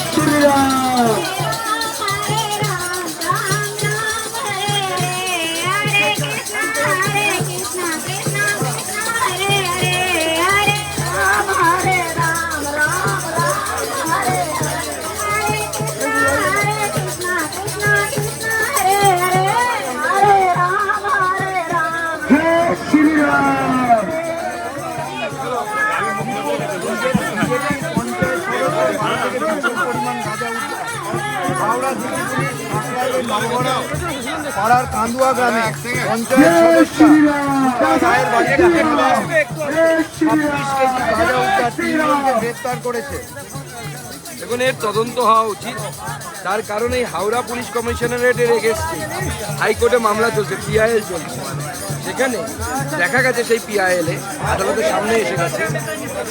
시킵니다. পাড়ার কান্দুয়া গ্রামে পঞ্চায়েত রায়ের করেছে। এখন এর তদন্ত হওয়া উচিত। তার কারণে হাওড়া পুলিশ কমিশনারেটের এগেস্টে হাইকোর্টে মামলা চলছে পিআইএল চলছে। সেখানে দেখা গেছে সেই পিআইএলে আদালতের সামনে এসে গেছে।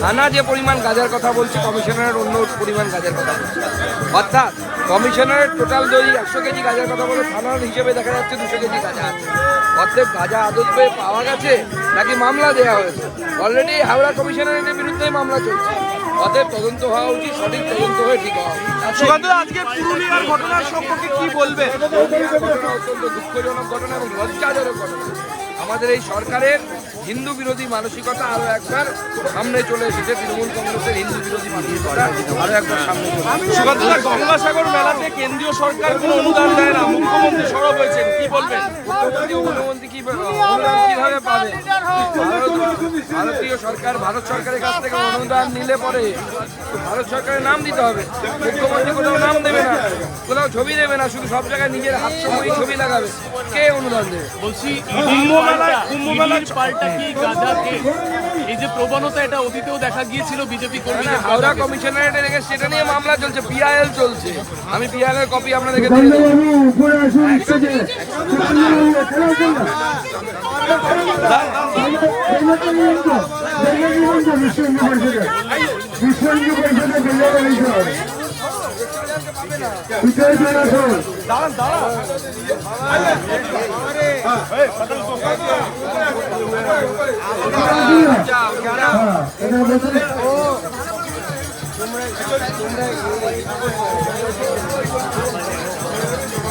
থানা যে পরিমাণ গাজার কথা বলছে কমিশনারের অন্য পরিমাণ গাজার কথা বলছে। অর্থাৎ কমিশনারের টোটাল যদি একশো কেজি গাজার কথা বলে থানার হিসেবে দেখা যাচ্ছে দুশো কেজি গাজা আছে। অর্ধেক গাজা আদত পেয়ে পাওয়া গেছে নাকি মামলা দেওয়া হয়েছে? অলরেডি হাওড়া কমিশনারের বিরুদ্ধে মামলা চলছে। অতএব তদন্ত হওয়া উচিত সঠিক তদন্ত হয়ে ঠিক হওয়া সুকান্ত আজকে পুরুলিয়ার ঘটনার সম্পর্কে কি বলবে? অত্যন্ত দুঃখজনক ঘটনা এবং লজ্জাজনক ঘটনা। আমাদের এই সরকারের হিন্দু বিরোধী মানসিকতা আরও একবার সামনে চলে এসেছে তৃণমূল কংগ্রেসের হিন্দু বিরোধী মানসিকতা আরও একবার সামনে চলে গঙ্গাসাগর মেলাতে কেন্দ্রীয় সরকার কোনো অনুদান দেয় না। মুখ্যমন্ত্রী সরব হয়েছেন কি বলবেন? মুখ্যমন্ত্রী কি অনুদান কীভাবে পাবে? ভারত- ভারতীয় সরকার ভারত সরকারের কাছ থেকে অনুদান নিলে পরে ভারত সরকারের নাম দিতে হবে। মুখ্যমন্ত্রী কোথাও নাম দেবে না কোথাও ছবি দেবে না শুধু সব জায়গায় নিজের হাত সময় ছবি লাগাবে। কে অনুদান দেবে? বলছি পাল্টা কি গাজাকে এই যে প্রবণতা এটা অতীতেও দেখা গিয়েছিল বিজেপি হাওড়া কমিশনারেটে রেখে সেটা নিয়ে মামলা চলছে পিআইএল চলছে। আমি পিআইএল এর কপি আপনাদেরকে দিয়ে দেবো বাবু উপরে আসুন স্টেজে বিশ্ব হিন্দু পরিষদের বিশ্ব হিন্দু পরিষদের চলে আসুন হ্যাঁ, এটা বলতে